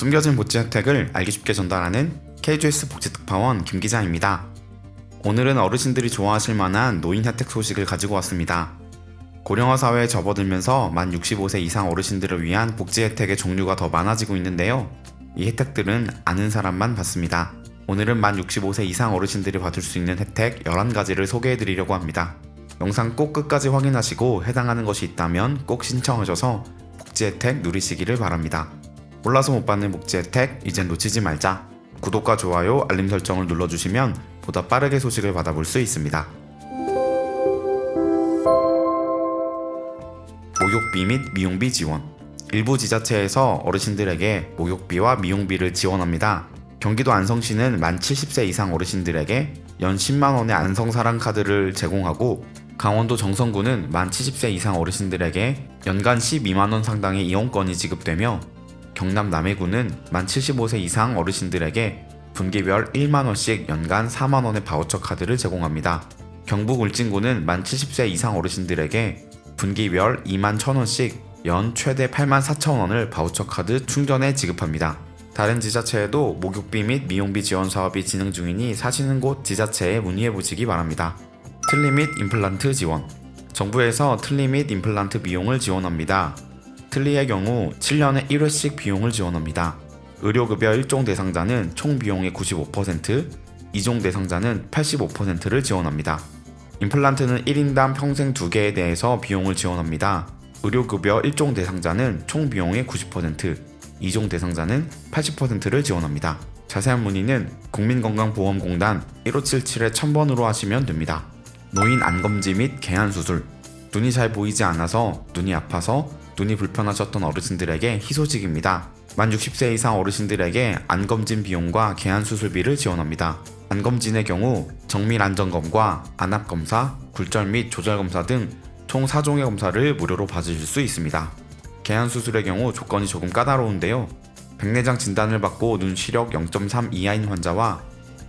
숨겨진 복지 혜택을 알기 쉽게 전달하는 KGS 복지특파원 김 기자입니다. 오늘은 어르신들이 좋아하실 만한 노인 혜택 소식을 가지고 왔습니다. 고령화 사회에 접어들면서 만 65세 이상 어르신들을 위한 복지 혜택의 종류가 더 많아지고 있는데요. 이 혜택들은 아는 사람만 받습니다. 오늘은 만 65세 이상 어르신들이 받을 수 있는 혜택 11가지를 소개해 드리려고 합니다. 영상 꼭 끝까지 확인하시고 해당하는 것이 있다면 꼭 신청하셔서 복지 혜택 누리시기를 바랍니다. 몰라서 못 받는 복지 혜택 이젠 놓치지 말자. 구독과 좋아요, 알림 설정을 눌러주시면 보다 빠르게 소식을 받아볼 수 있습니다. 목욕비 및 미용비 지원. 일부 지자체에서 어르신들에게 목욕비와 미용비를 지원합니다. 경기도 안성시는 만 70세 이상 어르신들에게 연 10만원의 안성사랑 카드를 제공하고 강원도 정선구는 만 70세 이상 어르신들에게 연간 12만원 상당의 이용권이 지급되며 경남 남해군은 만 75세 이상 어르신들에게 분기별 1만원씩 연간 4만원의 바우처 카드를 제공합니다. 경북 울진군은 만 70세 이상 어르신들에게 분기별 2만 1천원씩 연 최대 8만 4천원을 바우처 카드 충전에 지급합니다. 다른 지자체에도 목욕비 및 미용비 지원 사업이 진행 중이니 사시는 곳 지자체에 문의해 보시기 바랍니다. 틀니 및 임플란트 지원. 정부에서 틀니 및 임플란트 비용을 지원합니다. 틀니의 경우 7년에 1회씩 비용을 지원합니다. 의료급여 1종 대상자는 총 비용의 95%, 2종 대상자는 85%를 지원합니다. 임플란트는 1인당 평생 2개에 대해서 비용을 지원합니다. 의료급여 1종 대상자는 총 비용의 90%, 2종 대상자는 80%를 지원합니다. 자세한 문의는 국민건강보험공단 1577-1000번으로 하시면 됩니다. 노인 안검지 및 개안 수술. 눈이 잘 보이지 않아서 눈이 아파서 눈이 불편하셨던 어르신들에게 희소식입니다. 만 60세 이상 어르신들에게 안검진 비용과 개안 수술비를 지원합니다. 안검진의 경우 정밀 안전검과 안압검사, 굴절 및 조절검사 등 총 4종의 검사를 무료로 받으실 수 있습니다. 개안 수술의 경우 조건이 조금 까다로운데요. 백내장 진단을 받고 눈 시력 0.3 이하인 환자와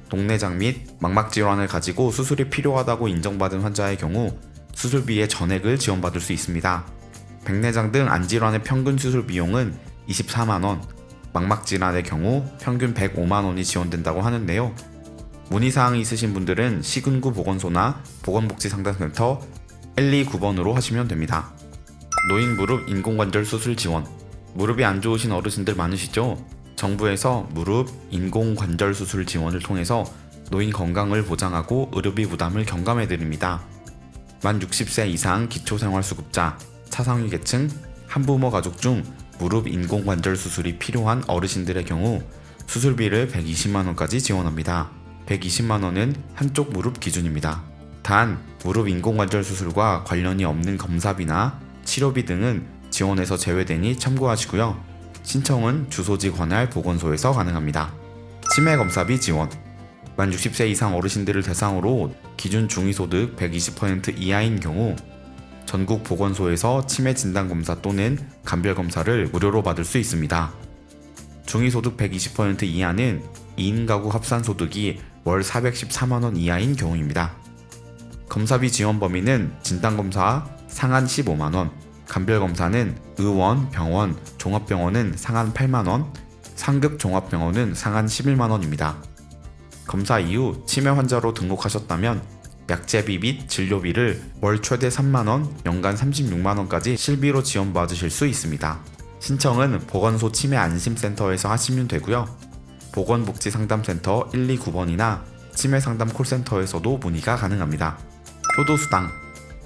동내장 및 망막 질환을 가지고 수술이 필요하다고 인정받은 환자의 경우 수술비의 전액을 지원받을 수 있습니다. 백내장 등 안질환의 평균 수술 비용은 24만원, 망막 질환의 경우 평균 105만원이 지원된다고 하는데요. 문의사항이 있으신 분들은 시군구 보건소나 보건복지상담센터 129번으로 하시면 됩니다. 노인 무릎 인공관절 수술 지원. 무릎이 안 좋으신 어르신들 많으시죠? 정부에서 무릎 인공관절 수술 지원을 통해서 노인 건강을 보장하고 의료비 부담을 경감해 드립니다. 만 60세 이상 기초생활수급자, 차상위 계층, 한부모 가족 중 무릎 인공관절 수술이 필요한 어르신들의 경우 수술비를 120만 원까지 지원합니다. 120만 원은 한쪽 무릎 기준입니다. 단 무릎 인공관절 수술과 관련이 없는 검사비나 치료비 등은 지원에서 제외되니 참고하시고요. 신청은 주소지 관할 보건소에서 가능합니다. 치매 검사비 지원. 만 60세 이상 어르신들을 대상으로 기준 중위소득 120% 이하인 경우 전국 보건소에서 치매 진단 검사 또는 감별 검사를 무료로 받을 수 있습니다. 중위소득 120% 이하는 2인 가구 합산 소득이 월 414만 원 이하인 경우입니다. 검사비 지원 범위는 진단 검사 상한 15만 원, 감별 검사는 의원, 병원, 종합병원은 상한 8만 원, 상급 종합병원은 상한 11만 원입니다. 검사 이후 치매 환자로 등록하셨다면 약제비 및 진료비를 월 최대 3만 원, 연간 36만 원까지 실비로 지원받으실 수 있습니다. 신청은 보건소 치매 안심센터에서 하시면 되고요. 보건복지상담센터 129번이나 치매 상담 콜센터에서도 문의가 가능합니다. 효도수당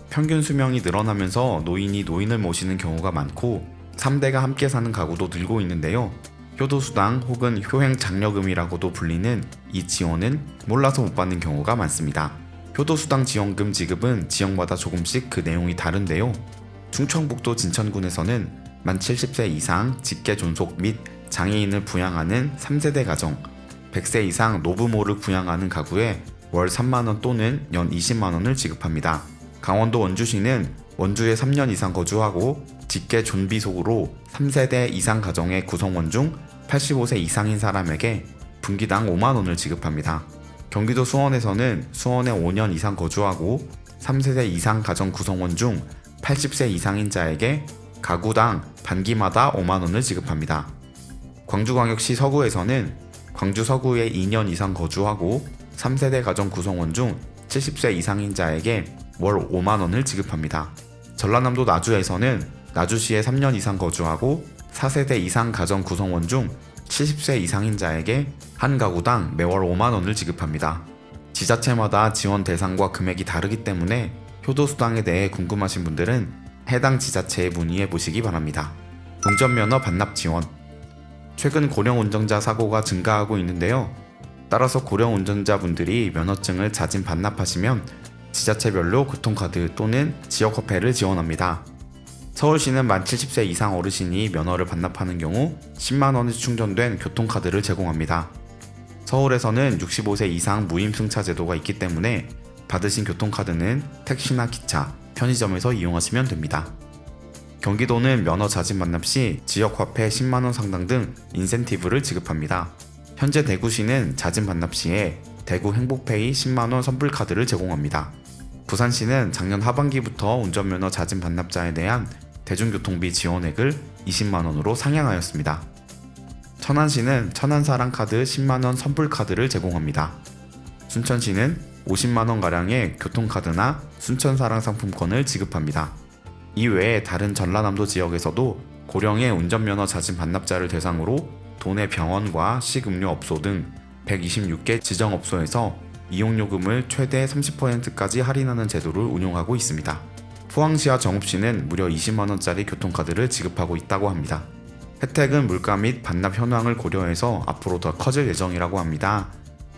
평균 수명이 늘어나면서 노인이 노인을 모시는 경우가 많고 3대가 함께 사는 가구도 늘고 있는데요. 효도수당 혹은 효행장려금이라고도 불리는 이 지원은 몰라서 못 받는 경우가 많습니다. 효도수당 지원금 지급은 지역마다 조금씩 그 내용이 다른데요. 충청북도 진천군에서는 만 70세 이상 직계 존속 및 장애인을 부양하는 3세대 가정, 100세 이상 노부모를 부양하는 가구에 월 3만원 또는 연 20만원을 지급합니다. 강원도 원주시는 원주에 3년 이상 거주하고 직계 존비속으로 3세대 이상 가정의 구성원 중 85세 이상인 사람에게 분기당 5만원을 지급합니다. 경기도 수원에서는 수원에 5년 이상 거주하고 3세대 이상 가정 구성원 중 80세 이상인 자에게 가구당 반기마다 5만원을 지급합니다. 광주광역시 서구에서는 광주 서구에 2년 이상 거주하고 3세대 가정 구성원 중 70세 이상인 자에게 월 5만 원을 지급합니다. 전라남도 나주에서는 나주시에 3년 이상 거주하고 4세대 이상 가정 구성원 중 70세 이상인 자에게 한 가구당 매월 5만 원을 지급합니다. 지자체마다 지원 대상과 금액이 다르기 때문에 효도수당에 대해 궁금하신 분들은 해당 지자체에 문의해 보시기 바랍니다. 운전면허 반납 지원 최근 고령 운전자 사고가 증가하고 있는데요. 따라서 고령 운전자분들이 면허증을 자진 반납하시면 지자체별로 교통카드 또는 지역화폐를 지원합니다. 서울시는 만 70세 이상 어르신이 면허를 반납하는 경우 10만원이 충전된 교통카드를 제공합니다. 서울에서는 65세 이상 무임승차 제도가 있기 때문에 받으신 교통카드는 택시나 기차, 편의점에서 이용하시면 됩니다. 경기도는 면허 자진 반납 시 지역화폐 10만원 상당 등 인센티브를 지급합니다. 현재 대구시는 자진 반납 시에 대구 행복페이 10만원 선불카드를 제공합니다. 부산시는 작년 하반기부터 운전면허 자진 반납자에 대한 대중교통비 지원액을 20만원으로 상향하였습니다. 천안시는 천안사랑카드 10만원 선불카드를 제공합니다. 순천시는 50만원가량의 교통카드나 순천사랑 상품권을 지급합니다. 이외에 다른 전라남도 지역에서도 고령의 운전면허 자진 반납자를 대상으로 도내 병원과 식음료 업소 등 126개 지정업소에서 이용요금을 최대 30%까지 할인하는 제도를 운용하고 있습니다. 포항시와 정읍시는 무려 20만원짜리 교통카드를 지급하고 있다고 합니다. 혜택은 물가 및 반납 현황을 고려해서 앞으로 더 커질 예정이라고 합니다.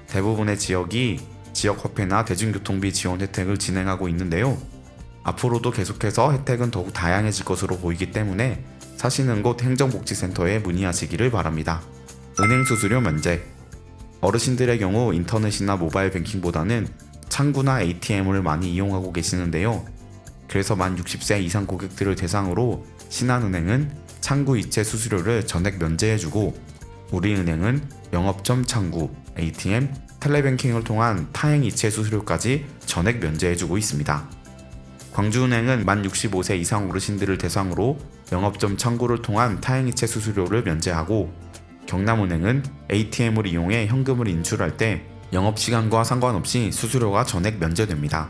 대부분의 지역이 지역 화폐나 대중교통비 지원 혜택을 진행하고 있는데요. 앞으로도 계속해서 혜택은 더욱 다양해질 것으로 보이기 때문에 사시는 곳 행정복지센터에 문의하시기를 바랍니다. 은행 수수료 면제 어르신들의 경우 인터넷이나 모바일 뱅킹보다는 창구나 ATM을 많이 이용하고 계시는데요. 그래서 만 60세 이상 고객들을 대상으로 신한은행은 창구 이체 수수료를 전액 면제해주고 우리은행은 영업점 창구, ATM, 텔레뱅킹을 통한 타행 이체 수수료까지 전액 면제해주고 있습니다. 광주은행은 만 65세 이상 어르신들을 대상으로 영업점 창구를 통한 타행 이체 수수료를 면제하고 경남은행은 ATM을 이용해 현금을 인출할 때 영업시간과 상관없이 수수료가 전액 면제됩니다.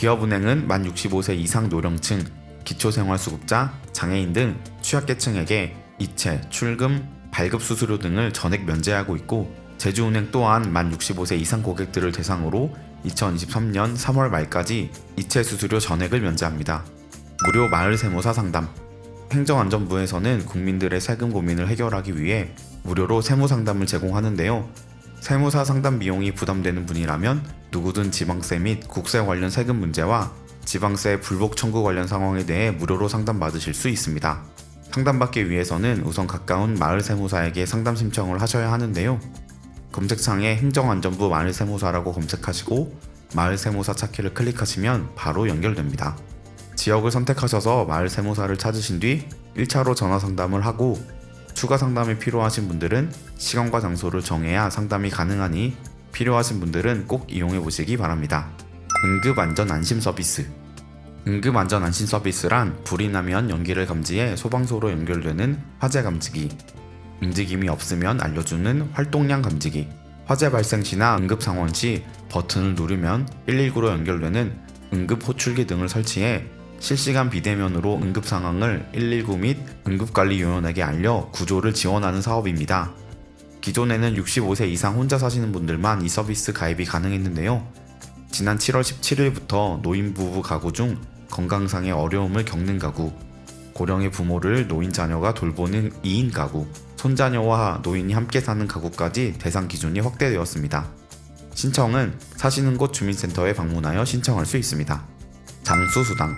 기업은행은 만 65세 이상 노령층, 기초생활수급자, 장애인 등 취약계층에게 이체, 출금, 발급 수수료 등을 전액 면제하고 있고 제주은행 또한 만 65세 이상 고객들을 대상으로 2023년 3월 말까지 이체 수수료 전액을 면제합니다. 무료 마을 세무사 상담 행정안전부에서는 국민들의 세금 고민을 해결하기 위해 무료로 세무 상담을 제공하는데요. 세무사 상담 비용이 부담되는 분이라면 누구든 지방세 및 국세 관련 세금 문제와 지방세 불복 청구 관련 상황에 대해 무료로 상담받으실 수 있습니다. 상담받기 위해서는 우선 가까운 마을 세무사에게 상담 신청을 하셔야 하는데요. 검색창에 행정안전부 마을 세무사라고 검색하시고 마을 세무사 찾기를 클릭하시면 바로 연결됩니다. 지역을 선택하셔서 마을 세무사를 찾으신 뒤 1차로 전화 상담을 하고 추가 상담이 필요하신 분들은 시간과 장소를 정해야 상담이 가능하니 필요하신 분들은 꼭 이용해 보시기 바랍니다. 응급 안전 안심 서비스 응급 안전 안심 서비스란 불이 나면 연기를 감지해 소방서로 연결되는 화재 감지기 움직임이 없으면 알려주는 활동량 감지기 화재 발생 시나 응급 상황 시 버튼을 누르면 119로 연결되는 응급 호출기 등을 설치해 실시간 비대면으로 응급 상황을 119 및 응급관리 요원에게 알려 구조를 지원하는 사업입니다. 기존에는 65세 이상 혼자 사시는 분들만 이 서비스 가입이 가능했는데요. 지난 7월 17일부터 노인 부부 가구 중 건강상의 어려움을 겪는 가구, 고령의 부모를 노인 자녀가 돌보는 2인 가구, 손자녀와 노인이 함께 사는 가구까지 대상 기준이 확대되었습니다. 신청은 사시는 곳 주민센터에 방문하여 신청할 수 있습니다. 장수수당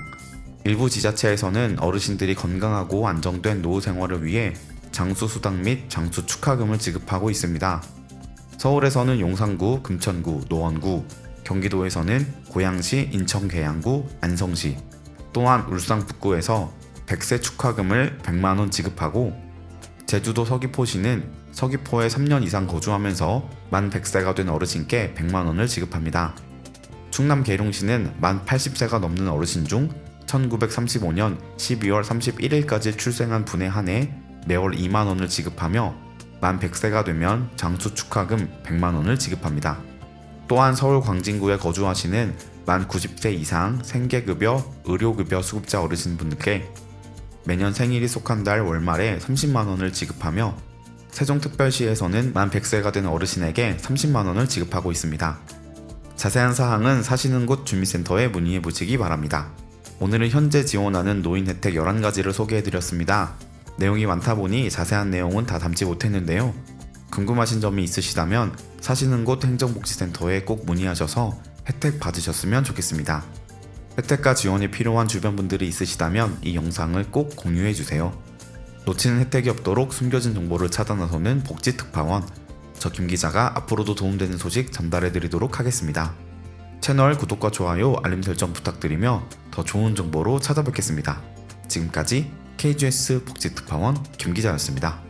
일부 지자체에서는 어르신들이 건강하고 안정된 노후 생활을 위해 장수 수당 및 장수 축하금을 지급하고 있습니다. 서울에서는 용산구, 금천구, 노원구, 경기도에서는 고양시, 인천 계양구, 안성시, 또한 울산 북구에서 100세 축하금을 100만원 지급하고 제주도 서귀포시는 서귀포에 3년 이상 거주하면서 만 100세가 된 어르신께 100만원을 지급합니다. 충남 계룡시는 만 80세가 넘는 어르신 중 1935년 12월 31일까지 출생한 분에 한해 매월 2만 원을 지급하며 만 100세가 되면 장수 축하금 100만 원을 지급합니다. 또한 서울 광진구에 거주하시는 만 90세 이상 생계급여, 의료급여 수급자 어르신분들께 매년 생일이 속한 달 월말에 30만 원을 지급하며 세종특별시에서는 만 100세가 된 어르신에게 30만 원을 지급하고 있습니다. 자세한 사항은 사시는 곳 주민센터에 문의해 보시기 바랍니다. 오늘은 현재 지원하는 노인 혜택 11가지를 소개해 드렸습니다. 내용이 많다 보니 자세한 내용은 다 담지 못했는데요. 궁금하신 점이 있으시다면 사시는 곳 행정복지센터에 꼭 문의하셔서 혜택 받으셨으면 좋겠습니다. 혜택과 지원이 필요한 주변 분들이 있으시다면 이 영상을 꼭 공유해 주세요. 놓치는 혜택이 없도록 숨겨진 정보를 찾아 나서는 복지특파원. 저 김 기자가 앞으로도 도움되는 소식 전달해 드리도록 하겠습니다. 채널 구독과 좋아요, 알림 설정 부탁드리며 더 좋은 정보로 찾아뵙겠습니다. 지금까지 KGS 복지특파원 김 기자였습니다.